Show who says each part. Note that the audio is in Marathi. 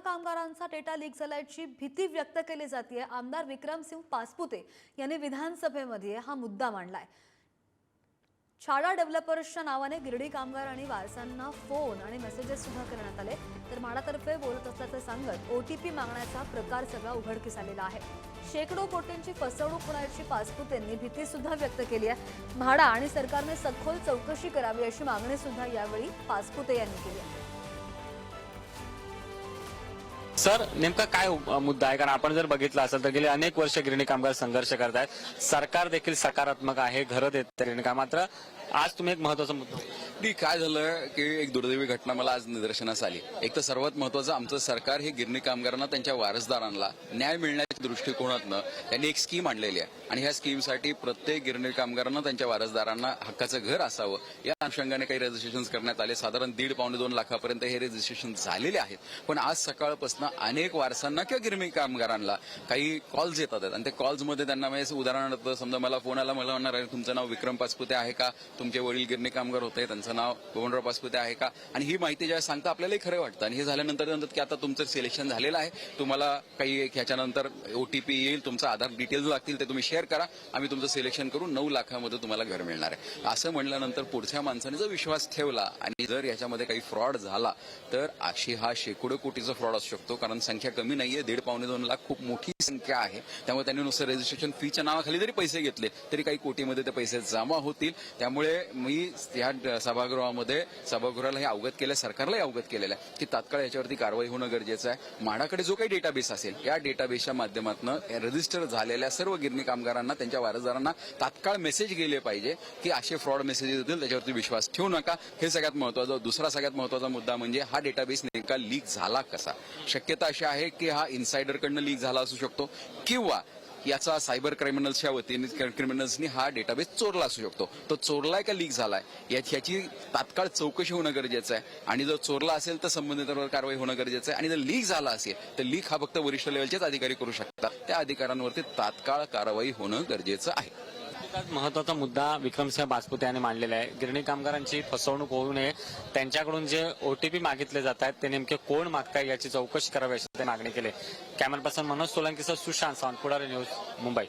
Speaker 1: कामगारांचा डेटा लीक झाल्याची भीती व्यक्त केली जाते आमदार विक्रमसिंग पासपुते यांनी विधानसभेमध्ये हा मुद्दा मांडलाय. छाडा डेव्हलपर्सच्या नावाने गिरडी कामगार आणि वारसांना फोन आणि मेसेजेस सुद्धा करण्यात आले. तर म्हाडातर्फे बोलत असल्याचं सांगत ओटीपी मागण्याचा प्रकार सगळा उघडकीस आलेला आहे. शेकडो कोटींची फसवणूक होण्याची पासपुत यांनी भीती सुद्धा व्यक्त केली आहे. म्हाडा आणि सरकारने सखोल चौकशी करावी अशी मागणी सुद्धा यावेळी पासपुते यांनी केली आहे.
Speaker 2: सर नेमका काय मुद्दा आहे? कारण आपण जर बघितलं असेल तर गेले अनेक वर्ष गिरणी कामगार संघर्ष करत आहेत. सरकार देखील सकारात्मक आहे घरं देत गिरणी काम. मात्र आज तुम्ही एक महत्त्वाचा मुद्दा
Speaker 3: ती काय झालं की एक दुर्दैवी घटना मला आज निदर्शनास आली. एक तर सर्वात महत्वाचं आमचं सरकार हे गिरणी कामगारांना त्यांच्या वारसदारांना न्याय मिळण्याच्या दृष्टिकोनातनं त्यांनी एक स्कीम आणलेली आहे. आणि ह्या स्कीमसाठी प्रत्येक गिरणी कामगारांना त्यांच्या वारसदारांना हक्काचं घर असावं. या अनुषंगाने काही रजिस्ट्रेशन करण्यात आले. साधारण दीड पावणे दोन लाखापर्यंत हे रजिस्ट्रेशन झालेले आहेत. पण आज सकाळपासून अनेक वारसांना किंवा गिरणी कामगारांना काही कॉल्स येतात आणि त्या कॉल्समध्ये त्यांना म्हणजे उदाहरणार्थ समजा मला फोन आला मला म्हणणार आहे तुमचं नाव विक्रम पाचपुते आहे का? तुमचे वडील गिरणी कामगार होते त्यांचं नाव गोविंदराव पासपुते आहे का? आणि ही माहिती ज्यावेळेस सांगता आपल्यालाही खरं वाटतं. आणि हे झाल्यानंतर म्हणतात की आता तुमचं सिलेक्शन झालेलं आहे. तुम्हाला काही एक ह्याच्यानंतर ओटीपी येईल तुमचं आधार डिटेल्स लागतील ते तुम्ही शेअर करा. आम्ही तुमचं सिलेक्शन करून नऊ लाखामध्ये तुम्हाला घर मिळणार आहे. असं म्हणल्यानंतर पुढच्या माणसाने जर विश्वास ठेवला आणि जर याच्यामध्ये काही फ्रॉड झाला तर अशी हा शेकडो कोटीचा फ्रॉड असू शकतो कारण संख्या कमी नाहीये. दीड पावणे दोन लाख खूप मोठी संख्या आहे. त्यामुळे त्यांनी नुसतं रजिस्ट्रेशन फीच्या नावाखाली जरी पैसे घेतले तरी काही कोटीमध्ये ते पैसे जमा होतील. त्यामुळे मी या सभागृहामध्ये सभागृहाला हे अवगत केलं सरकारलाही अवगत केलेलं आहे की तात्काळ याच्यावरती कारवाई होणं गरजेचं आहे. म्हाडाकडे जो काही डेटाबेस असेल या डेटाबेसच्या माध्यमातून रजिस्टर झालेल्या सर्व गिरणी कामगारांना त्यांच्या वारसदारांना तात्काळ मेसेज गेले पाहिजे की असे फ्रॉड मेसेजेस येतील त्याच्यावरती विश्वास ठेवू नका. हे सगळ्यात महत्वाचं दुसरा सगळ्यात महत्त्वाचा मुद्दा म्हणजे हा डेटाबेस नेमका लीक झाला कसा? शक्यता अशी आहे की हा इन्सायडरकडनं लीक झाला असू शकतो किंवा याचा सायबर क्रिमिनल्सच्या वतीने क्रिमिनल्सनी हा डेटाबेस चोरला असू शकतो. तो चोरलाय का लीक झालाय? या- ह्याची तात्काळ चौकशी होणं गरजेचं आहे. आणि जर चोरला असेल तर संबंधितांवर कारवाई होणं गरजेचं आहे. आणि जर लीक झाला असेल तर लीक हा फक्त वरिष्ठ लेवलचेच अधिकारी करू शकतात. त्या अधिकाऱ्यांवरती तात्काळ कारवाई होणं गरजेचं आहे.
Speaker 2: महत्त्वाचा मुद्दा विक्रमसिंह बासपुते यांनी मांडलेला आहे. गिरणी कामगारांची फसवणूक होऊ नये. त्यांच्याकडून जे ओटीपी मागितले जात आहेत ते नेमके कोण मागताय याची चौकशी करावी अशी ते मागणी केली. कॅमेरा पर्सन मनोज सोलंकीसह सुशांत सावंत पुढारी न्यूज मुंबई.